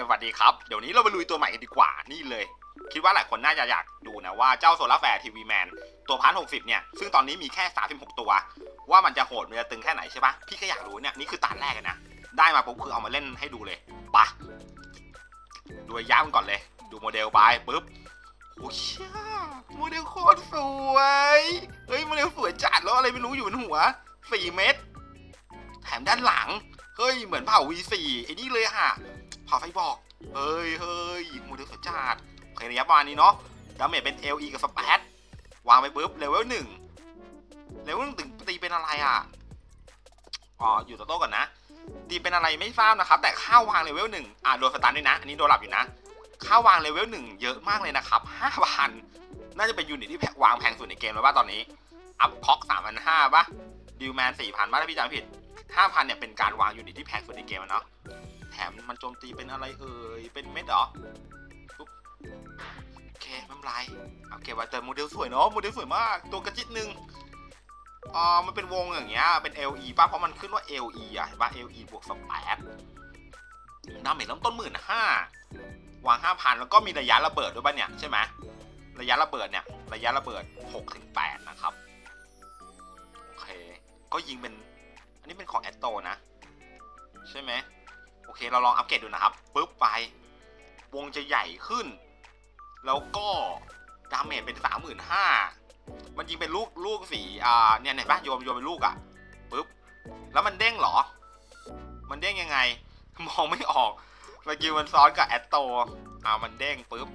สวัสดีครับ เดี๋ยวนี้เราไปลุยตัวใหม่กันดีกว่านี่เลย คิดว่าหลายคนน่าจะอยากดูนะว่าเจ้าโซลาร์แฟร์ทีวีแมนตัวพันหกสิบเนี่ย ซึ่งตอนนี้มีแค่ 36 ตัว ว่ามันจะโหดมันจะตึงแค่ไหนใช่ปะพี่ก็อยากรู้เนี่ย นี่คือตานแรกนะ ได้มาปุ๊บคือเอามาเล่นให้ดูเลยไปะดูระยะมันก่อนเลย ดูโมเดลไปปุ๊บโอ้ยเชี่ยโมเดลโคตรสวยเฮ้ยโมเดลสวยจัดแล้วอะไรไม่รู้อยู่บนหัว4เมตร แถมด้านหลังเฮ้ยเหมือนเผ่า V4 ไอ้นี่เลยอะ ผ่าไฟบอก เฮ้ยเฮ้ยโมเดลสจัดโอเคระยะประมาณนี้เนาะดาเมจเป็น LE กับสเปซวางไปปุ๊บเลเวลหนึ่งเลเวลหนึ่งตีเป็นอะไรอะอ๋ออยู่ตัวโต้ก่อนนะตีเป็นอะไรไม่ทราบนะครับ แต่ค่าววางเลเวลหนึ่งอ่าโดนสตันด้วยนะ อันนี้โดนหลับอยู่นะค่าววางเลเวลหนึ่งเยอะมากเลยนะครับห้าพันน่าจะเป็นยูนิตที่แพงวางแพงสุดในเกมแล้วว่าตอนนี้ อัพคอกสามพันห้าป่ะดิวแมนสี่พันป่ะถ้าพี่จำไม่ผิดห้าพันเนี่ยเป็นการวางยูนิตที่แพงสุดในเกมเนาะ แถมมันโจมตีเป็นอะไรเอ่ย เป็นเม็ดเหรอโอเคไม่เป็นไรเอเก็บไว้แต่โมเดลสวยเนาะ โมเดลสวยมาก ตัวกระจิตหนึ่งอ่ามันเป็นวงอย่างเงี้ย เป็น LE ป่ะ เพราะมันขึ้นว่า LE อะเห็นป่ะ LE บวกสแปดดาเมจเริ่มต้นหมื่นห้าวางห้าพันแล้วก็มีระยะระเบิดด้วยป่ะเนี่ยใช่ไหมระยะระเบิดเนี่ย ระยะระเบิดหกถึงแปดนะครับ โอเค ก็ยิงเป็น อันนี้เป็นของแอตโตนะ ใช่ไหม โอเคเราลองอัปเกรดดูนะครับปุ๊บไป วงจะใหญ่ขึ้น แล้วก็ดาเมจเป็นสามหมื่นห้ามันยิงเป็นลูกลูกสีอ่าเนี่ยเห็นปะโยมโยมเป็นลูกอะปุ๊บแล้วมันเด้งเหรอ มันเด้งยังไง มองไม่ออกสกิลมันซ้อนกับแอตโตอ่ามันเด้งปุ๊บ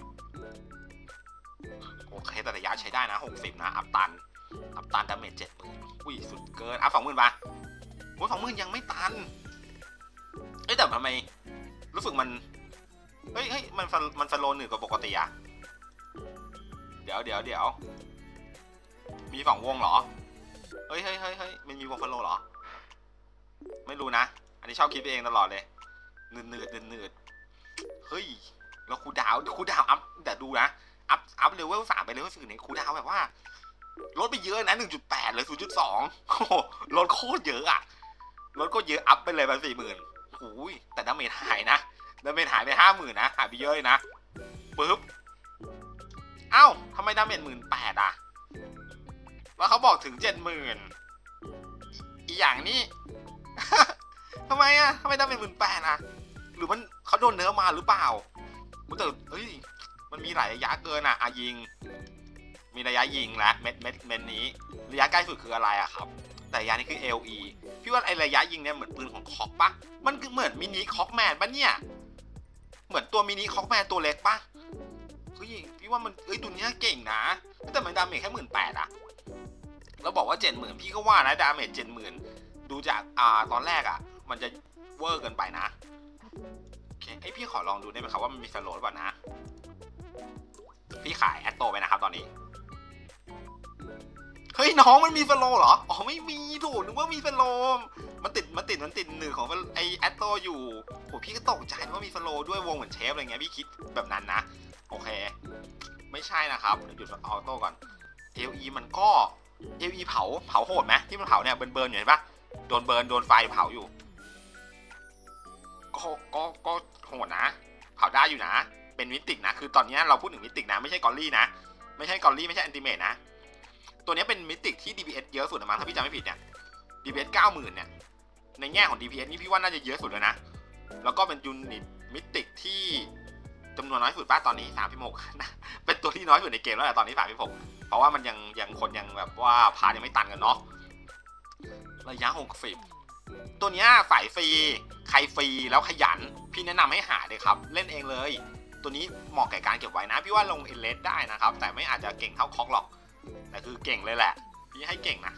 โอเคแต่ระยะใช้ได้นะหกสิบนะ อัพตัน อัพตันดาเมจเจ็ดหมื่นอุ้ยสุดเกิน อัพสองหมื่นปะโอ้สองหมื่นยังไม่ตัน เอ้ยแต่ทำไม รู้สึกมันเฮ้ยเฮ้ยมันฟันมันสโลหนึ่งกว่าปกติอะเดี๋ยวเดี๋ยวเดี๋ยวมีสองวงเหรอเฮ้ยเฮ้ยเฮ้ยเฮ้ยมันมีวงฟันโลเหรอ ไม่รู้นะ อันนี้ชอบคิดไปเองตลอดเลยเนืดเนืดเนืดเนืดเฮ้ยแล้วครูดาวครูดาวอัพแต่ดูนะอัพอัพเลเวลสามไปเลเวลสี่เนี่ยครูดาวแบบว่าลดไปเยอะนะหนึ่งจุดแปดเลยศูนย์จุดสองโอ้โหลดโคตรเยอะอะลดก็เยอะอัพไปเลยไปสี่หมื่น หูยแต่ดาเมจหายนะดาเมจหายไปห้าหมื่นนะหายไปเยอะนะปึ๊บเอ้าทำไมดาเมจหมื่นแปดอะแล้วเขาบอกถึงเจ็ดหมื่นอีอย่างนี้ทำไมอะทำไมดาเมจหมื่นแปดอะ หรือมันเขาโดนเนื้อมาหรือเปล่าอุ๊ยแต่เฮ้ยมันมีหลายระยะเกินอะอายิง มีระยะยิงและเม็ดเม็ดเม็ดนี้ ระยะใกล้สุดคืออะไรอะครับ แต่ระยะนี้คือ LE พี่ว่าไอระยะยิงเนี่ยเหมือนปืนของคอกปะมันคือเหมือนมินิคอกแมนปะเนี่ย เหมือนตัวมินิคอกแมนตัวเล็กปะเฮ้ยพี่ว่ามันเอ้ยตัวเนี้ยเก่งนะ แต่มันดาเมจแค่หมื่นแปดอะแล้วบอกว่าเจ็ดหมื่นพี่ก็ว่านะดาเมจเจ็ดหมื่นดูจากอ่าตอนแรกอะมันจะเวอร์เกินไปนะโอเคไอพี่ขอลองดูได้ไหมครับว่ามันมีสโลว์หรือเปล่านะ พี่ขายแอตโตไปนะครับตอนนี้ เฮ้ยน้องมันมีสโลเหรอ อ๋อไม่มีถูกนึกว่ามีสโลมันติดมันติดมันติดหนึ่งของไอแอตโตอยู่โหพี่ก็ตกใจนึกว่ามีสโลด้วยวงเหมือนเชฟอะไรเงี้ยพี่คิดแบบนั้นนะ โอเค ไม่ใช่นะครับเดี๋ยวหยุดออโต้ก่อน LE มันก็ LE เผาเผาโหดไหมที่มันเผาเนี่ยเบิร์นเบิร์นอยู่เห็นปะโดนเบิร์นโดนไฟเผาอยู่ ก็ก็ก็โหดนะ เผาได้อยู่นะ เป็นมิติกนะ คือตอนนี้เราพูดถึงมิติกนะ ไม่ใช่กอลลี่นะ ไม่ใช่กอลลี่ไม่ใช่แอนติเมตนะ ตัวนี้เป็นมิติกที่ DPS เยอะสุดนะมั้งถ้าพี่จำไม่ผิดเนี่ย DPS 90,000เนี่ยในแง่ของ DPS นี่พี่ว่าน่าจะเยอะสุดเลยนะ แล้วก็เป็นยูนิตมิติกที่จำนวนน้อยสุดป้าตอนนี้36นะเป็นตัวที่น้อยสุดในเกมแล้วแหละตอนนี้36เพราะว่ามันยังยังคนยังแบบว่าพายังไม่ตันกันเนาะระยะ60ตัวนี้ยฝ่ายฟรีใครฟรีแล้วขยัน พี่แนะนำให้หาเลยครับ เล่นเองเลย ตัวนี้เหมาะแก่การเก็บไว้นะ พี่ว่าลงเอเลสได้นะครับ แต่ไม่อาจจะเก่งเท่าคอกหรอก แต่คือเก่งเลยแหละ พี่ให้เก่งนะ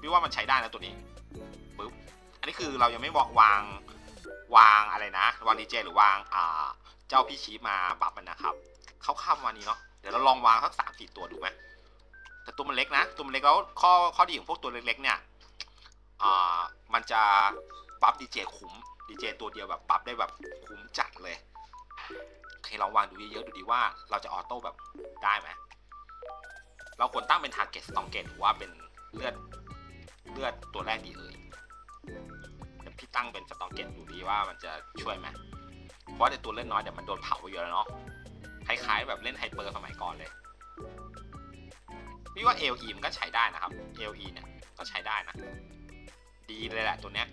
พี่ว่ามันใช้ได้นะตัวนี้ปึ๊บ อันนี้คือเรายังไม่บอกวางวางอะไรนะ วางดีเจหรือวางอ่าเจ้าพี่ชีพมาปรับมันนะครับ เข้าข้ามวันนี้เนาะ เดี๋ยวเราลองวางสักสามสี่ตัวดูไหมแต่ตัวมันเล็กนะ ตัวมันเล็กแล้วข้อข้อดีของพวกตัวเล็กๆเนี่ย อ่า มันจะบัฟดีเจคุ้มดีเจตัวเดียวแบบบัฟได้แบบคุ้มจัดเลย โอเคลองวางดูเยอะๆดูดีว่าเราจะออโต้แบบได้ไหม เราควรตั้งเป็นทาร์เก็ตสตองเกตหรือว่าเป็นเลือดเลือดตัวแรกดีเอ่ยเดี๋ยวพี่ตั้งเป็นสตองเกตดูดีว่ามันจะช่วยไหมเพราะว่าในตัวเล่นน้อยเดี๋ยวมันโดนเผาไปเยอะแล้วเนาะคล้ายๆ แบบเล่นไฮเปอร์สมัยก่อนเลยพี่ว่า LE มันก็ใช้ได้นะครับ LE เนี่ยก็ใช้ได้นะ ดีเลยแหละตัวเนี้ย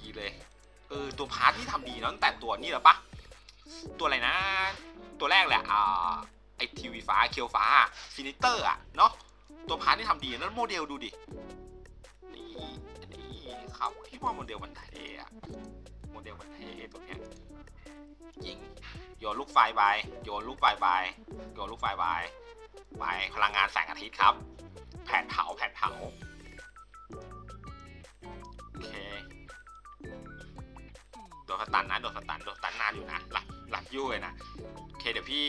ดีเลยเออตัวพาร์ทที่ทำดีเนอะตั้งแต่ตัวนี้แล้วปะตัวอะไรนะ ตัวแรกแหละอ่า อทีวีฟ้าเคียวฟ้าฟินิเตอร์อะเนาะตัวพาร์ทที่ทำดีแล้วโมเดลดูดินี่นี่ครับพี่ว่าโมเดลมันเท่อะโมเดลมันเท่ตัวเนี้ยยิงโยนลูกไฟไปโยนลูกไฟไปโยนลูกไฟไปไปพลังงานแสงอาทิตย์ครับ แผ่นเผาแผ่นเผาโอเคโดนสตันนะโดนสตันโดนสตันนานอยู่นะหลับหลับยุ่ยนะโอเคเดี๋ยวพี่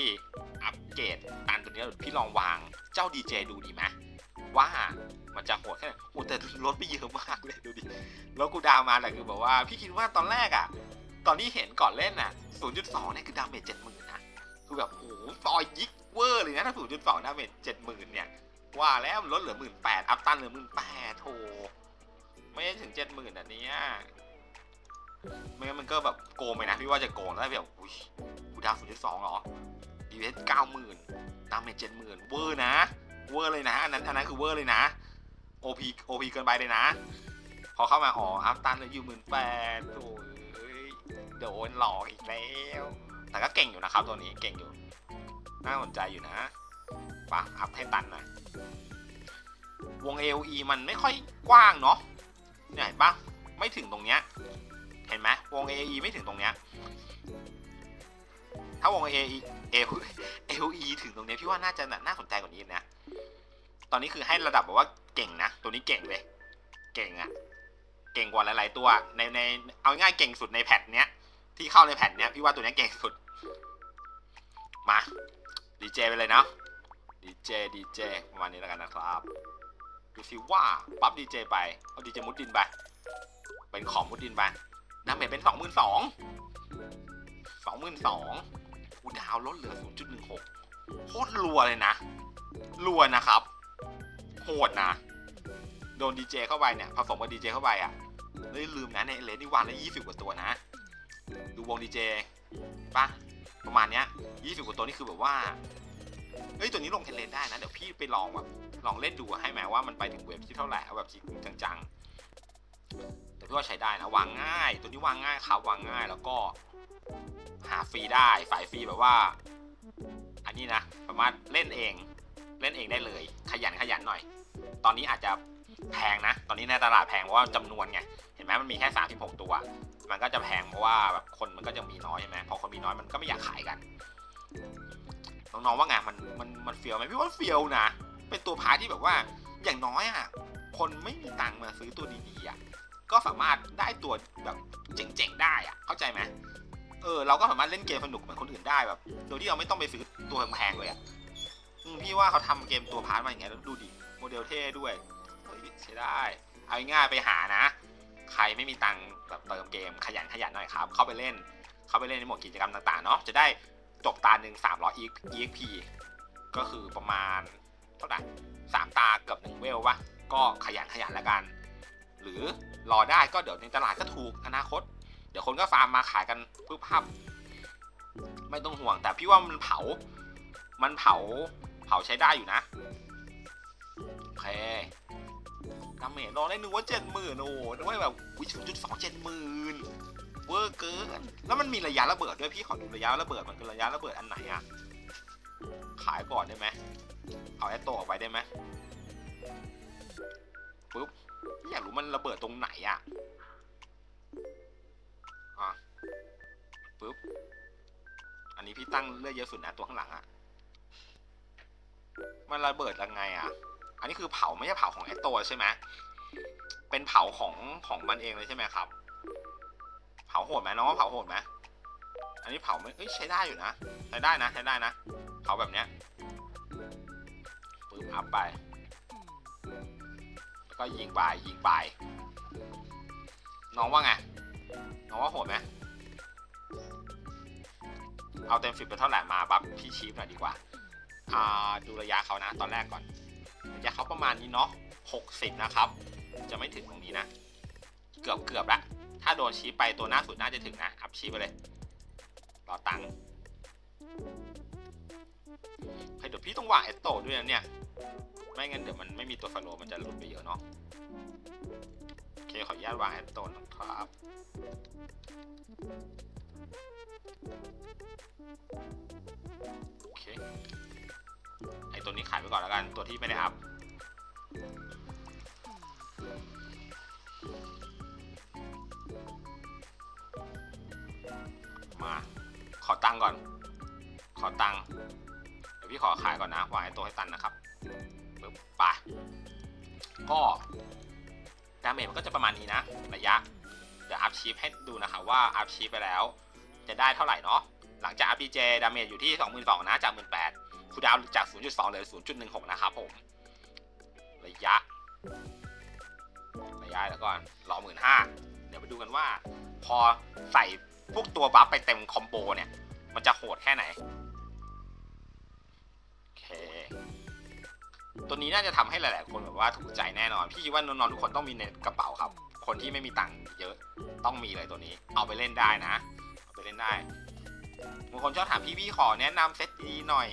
อัปเกรดตันตัวนี้พี่ลองวางเจ้าดีเจดูดีไหมว่ามันจะโหดแค่ไหนโอ้แต่ลดไปเยอะมากเลยดูดิแล้วกูดาวมาแต่คือแบบว่าพี่คิดว่าตอนแรกอะตอนที่เห็นก่อนเล่นน่ะ 0.2เนี่ยคือดาเมจ70,000นะคือแบบโอ้โหซอยยิกเวอร์เลยนะถ้า 0.2 ดาเมจ70,000เนี่ย ว่าแล้วมันลดเหลือหมื่นแปดอัพตันเหลือหมื่นแปดโถไม่ถึงเจ็ดหมื่นอันนี้ไม่งั้นมันก็แบบโกงไปนะพี่ว่าจะโกงแล้วแบบอุ้ยกูดาวศูนย์จุดสองเหรอ ดีเวสเก้าหมื่นดาเมจเจ็ดหมื่นเวอร์นะ เวอร์เลยนะ อันนั้นอันนั้นคือเวอร์เลยนะโอพีโอพีเกินไปเลยนะ พอเข้ามาอ๋ออัพตันเลืออยู่หมื่นแปดโอ้ยโดนหลอกอีกแล้ว แต่ก็เก่งอยู่นะครับ ตัวนี้เก่งอยู่ น่าสนใจอยู่นะปะอัพให้ตันหน่อยวง AOE มันไม่ค่อยกว้างเนาะเนี่ยเห็นปะไม่ถึงตรงเนี้ย เห็นไหมวง AOE ไม่ถึงตรงเนี้ย ถ้าวง AOE AOE ถึงตรงนี้พี่ว่าน่าจะน่าสนใจกว่านี้นะ ตอนนี้คือให้ระดับแบบว่าเก่งนะ ตัวนี้เก่งเลย เก่งอะเก่งกว่าหลาย ๆ ตัว ในในเอาง่ายเก่งสุดในแพทเนี้ย ที่เข้าในแพทเนี้ยพี่ว่าตัวนี้เก่งสุด มาดีเจไปเลยเนาะดีเจดีเจประมาณนี้แล้วกันนะครับดูสิว่าปั๊บดีเจไปเอาดีเจมุดดินไปเป็นของมุดดินไปดาเมจเป็นสองหมื่นสองสองหมื่นสอง อูดาวลดเหลือศูนย์จุดหนึ่งหกโคตรรัวเลยนะ รัวนะครับ โหดนะ โดนดีเจเข้าไปเนี่ย ผสมกับดีเจเข้าไปอะเลยลืมนะในเลนนี่วันละยี่สิบกว่าตัวนะ ดูวงดีเจปะประมาณเนี้ยยี่สิบกว่าตัวนี่คือแบบว่า เฮ้ย ตัวนี้ลงเทนเลนได้นะ เดี๋ยวพี่ไปลองแบบลองเล่นดูให้แม้ว่ามันไปถึงเว็บที่เท่าไหร่เอาแบบจริงจังๆ แต่พี่ว่าใช้ได้นะวางง่าย ตัวนี้วางง่ายครับวางง่ายแล้วก็ หาฟรีได้ฝ่ายฟรีแบบว่า อันนี้นะสามารถเล่นเองเล่นเองได้เลย ขยันขยันหน่อย ตอนนี้อาจจะแพงนะ ตอนนี้ในตลาดแพงเพราะว่าจำนวนไงเห็นไหมมันมีแค่ 36 ตัว มันก็จะแพงเพราะว่าแบบคนมันก็จะมีน้อยใช่ไหมพอคนมีน้อยมันก็ไม่อยากขายกันน้องๆว่าไงมันมันมันเฟียวไหมพี่ว่าเฟียวนะเป็นตัวพาทที่แบบว่าอย่างน้อยอะคนไม่มีตังค์มาซื้อตัวดีๆอะ ก็สามารถได้ตัวแบบเจ๋งๆได้อะเข้าใจไหมเออเราก็สามารถเล่นเกมสนุกเหมือนคนอื่นได้แบบ โดยที่เราไม่ต้องไปซื้อตัวแพงๆเลยอะพี่ว่าเขาทำเกมตัวพาร์ทมาอย่างเงี้ยแล้วดูดิโมเดลเท่ด้วยเฮ้ยใช้ได้ เอาง่ายไปหานะ ใครไม่มีตังค์แบบเติมเกมขยันขยันหน่อยครับ เข้าไปเล่น เข้าไปเล่นในหมวดกิจกรรมต่างๆเนาะจะได้จบตาหนึ่ง300 EXP ก็คือประมาณเท่าไหร่สามตาเกือบหนึ่งเวลวะก็ขยันขยันแล้วกัน หรือ รอได้ก็เดี๋ยวในตลาดก็ถูกอนาคต เดี๋ยวคนก็ฟาร์มมาขายกันปึ๊บพับไม่ต้องห่วง แต่พี่ว่ามันเผา มันเผา เผาใช้ได้อยู่นะโอเคดาเมจลองได้นึกว่าเจ็ดหมื่นโอ้โหนึกว่าแบบวิชุดจุดสองเจ็ดหมื่นเวอร์เกิน แล้วมันมีระยะระเบิดด้วยพี่ขอดูระยะระเบิดมันคือระยะระเบิดอันไหนอะขายก่อนได้ไหมเอาแอตโตออกไปได้ไหมปุ๊บ อยากรู้มันระเบิดตรงไหนอะอะปุ๊บ อันนี้พี่ตั้งเลือดเยอะสุดนะตัวข้างหลังอะ มันระเบิดยังไงอะ อันนี้คือเผาไม่ใช่เผาของแอตโตใช่ไหมเป็นเผาของของมันเองเลยใช่ไหมครับ เผาโหดไหมน้องว่าเผาโหดไหมอันนี้เผาไม่เอ้ยใช้ได้อยู่นะ ใช้ได้นะ ใช้ได้นะ เผาแบบเนี้ยปื้มอัพไป ก็ยิงไปยิงไป น้องว่าไง น้องว่าโหดไหมเอาเต็มสิบเป็นเท่าไหร่มาปั๊บพี่ชีฟหน่อยดีกว่า อ่าดูระยะเขานะ ตอนแรกก่อน ระยะเขาประมาณนี้เนาะหกสิบนะครับ จะไม่ถึงตรงนี้นะ เกือบเกือบละ ถ้าโดนชี้ไปตัวหน้าสุดน่าจะถึงนะ อัพชี้ไปเลย รอตังค์เฮ้ยเดี๋ยวพี่ต้องวางเอสโตด้วยนะเนี่ย ไม่งั้นเดี๋ยวมันไม่มีตัวฟาโลมันจะหลุดไปเยอะเนาะโอเคขออนุญาตวางแอดโตนครับโอเคไอตัวนี้ขายไปก่อนแล้วกันตัวที่ไม่ได้อัพมาขอตังก่อน ขอตังเดี๋ยวพี่ขอขายก่อนนะวางไอตัวให้ตันนะครับ ปึ๊บไปก็ดาเมจมันก็จะประมาณนี้นะ ระยะ เดี๋ยวอัพชีพให้ดูนะครับว่าอัพชีพไปแล้ว จะได้เท่าไหร่เนาะหลังจากอัพ PJ ดาเมจอยู่ที่ 22,000นะจาก 18,000คูดาวน์จาก 0.2เหลือ 0.16 นะครับผม ระยะ ระยะแล้วก่อนรอ15,000เดี๋ยวมาดูกันว่า พอใส่พวกตัวบัฟไปเต็มคอมโบเนี่ย มันจะโหดแค่ไหน ตัวนี้น่าจะทำให้หลายๆ คนแบบว่าถูกใจแน่นอน พี่คิดว่านองๆทุกคนต้องมีในกระเป๋าครับ คนที่ไม่มีตังค์เยอะต้องมีเลยตัวนี้ เอาไปเล่นได้นะเอาไปเล่นได้บางคนชอบถามพี่พี่ๆขอแนะนำเซตดีหน่อย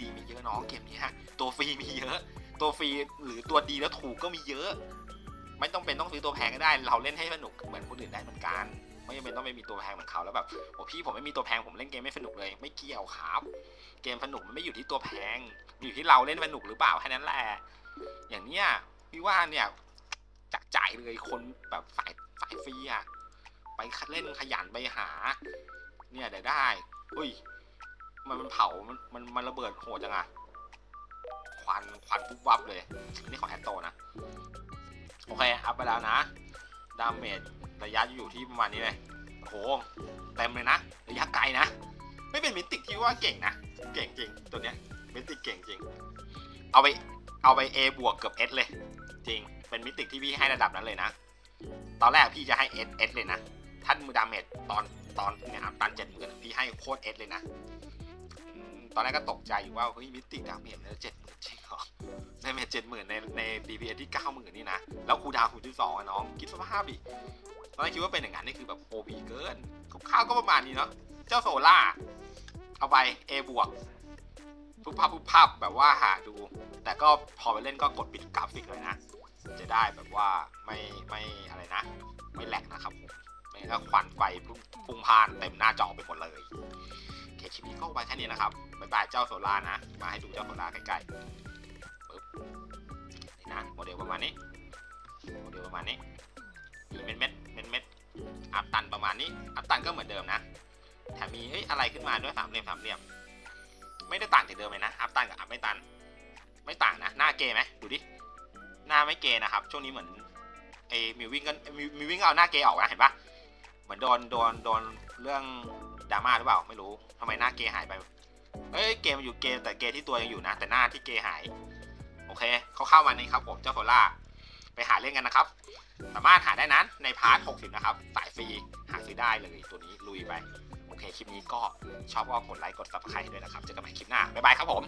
ดีๆมีเยอะน้องเกมนี้ตัวฟรีมีเยอะ ตัวฟรีหรือตัวดีแล้วถูกก็มีเยอะ ไม่ต้องเป็นต้องซื้อตัวแพงก็ได้ เราเล่นให้สนุกเหมือนคนอื่นได้เหมือนกัน ไม่จำเป็นต้องไปมีตัวแพงเหมือนเขาแล้วแบบโอ้พี่ผมไม่มีตัวแพงผมเล่นเกมไม่สนุกเลย ไม่เกี่ยวครับ เกมสนุกมันไม่อยู่ที่ตัวแพงอยู่ที่เราเล่นสนุกหรือเปล่าแค่นั้นแหละอย่างเนี้ยพี่ว่าเนี่ยจากใจเลยคนแบบสายสายฟรีอะไปเล่นขยันไปหา เนี่ยเดี๋ยวได้อุ้ย มันมันเผามันมันมันระเบิดโหดจังอะควันควันปุ๊บวับเลย นี่ของแอตโตนะ โอเค อัพไปแล้วนะ ดาเมจ ระยะอยู่ที่ประมาณนี้เลยโอ้โหเต็มเลยนะ ระยะไกลนะ ไม่เป็นมิติที่ว่าเก่งนะ เก่งจริงตัวเนี้ยมิติเก่งจริง เอาไปเอาไป A บวกเกือบ S เลย จริง เป็นมิติที่พี่ให้ระดับนั้นเลยนะ ตอนแรกพี่จะให้ S S เลยนะ ท่านมือดาเมจตอนตอนเนี่ยอัพตันเจ็ดหมื่นพี่ให้โคตร S เลยนะ ตอนแรกก็ตกใจอยู่ว่าเฮ้ยมิติดาเมจเนี่ยเจ็ดหมื่นจริงเหรอดาเมจเจ็ดหมื่นในใน DPS ที่เก้าหมื่นนี่นะ แล้วคูดาวคูณที่สองอะน้องคิดสภาพดิ อนแรกคิดว่าเป็นอย่างนั้นนี่คือแบบโอบีเกินข้าวก็ประมาณนี้เนาะเจ้าโซล่าเอาไป A บวกพุบพับพุบพับแบบว่าหาดู แต่ก็พอไปเล่นก็กดปิดกราฟิกเลยนะ จะได้แบบว่าไม่ไม่อะไรนะ ไม่แหลกนะครับผมไม่ก็ควันไฟพุ่งพานเต็มหน้าจอไปหมดเลยเคคลิปนี้ก็ไปแค่นี้นะครับบ๊ายบายเจ้าโซล่านะ มาให้ดูเจ้าโซล่าใกล้ๆปึ๊บนี่นะโมเดลประมาณนี้โมเดลประมาณนี้มีเม็ด เม็ดเม็ดอัพตันประมาณนี้ อัพตันก็เหมือนเดิมนะแถมมีเอ้ยอะไรขึ้นมาด้วยสามเหลี่ยมสามเหลี่ยม ไม่ได้ต่างจากเดิมเลยนะ อัพตันกับอัพไม่ตัน ไม่ต่างนะ หน้าเกย์ไหมดูดิ หน้าไม่เกย์นะครับ ช่วงนี้เหมือนไอ้มิววิ่งก็มิวมิววิ่งก็เอาหน้าเกย์ออกนะเห็นปะเหมือนโดนโดนโดนเรื่องดราม่าหรือเปล่าไม่รู้ทำไมหน้าเกย์หายไปเอ้ยเกมมันอยู่เกย์แต่เกย์ที่ตัวยังอยู่นะ แต่หน้าที่เกย์หาย โอเคเขาเข้ามานี่ครับผมเจ้าโซล่าไปหาเล่นกันนะครับ สามารถหาได้นั้นในพาร์ท 60 นะครับ สายฟรีหาซื้อได้เลยตัวนี้ลุยไป โอเค คลิปนี้ก็ชอบก็กดไลค์ กด subscribe ด้วยนะครับ เจอกันใหม่คลิปหน้า บ๊ายบายครับผม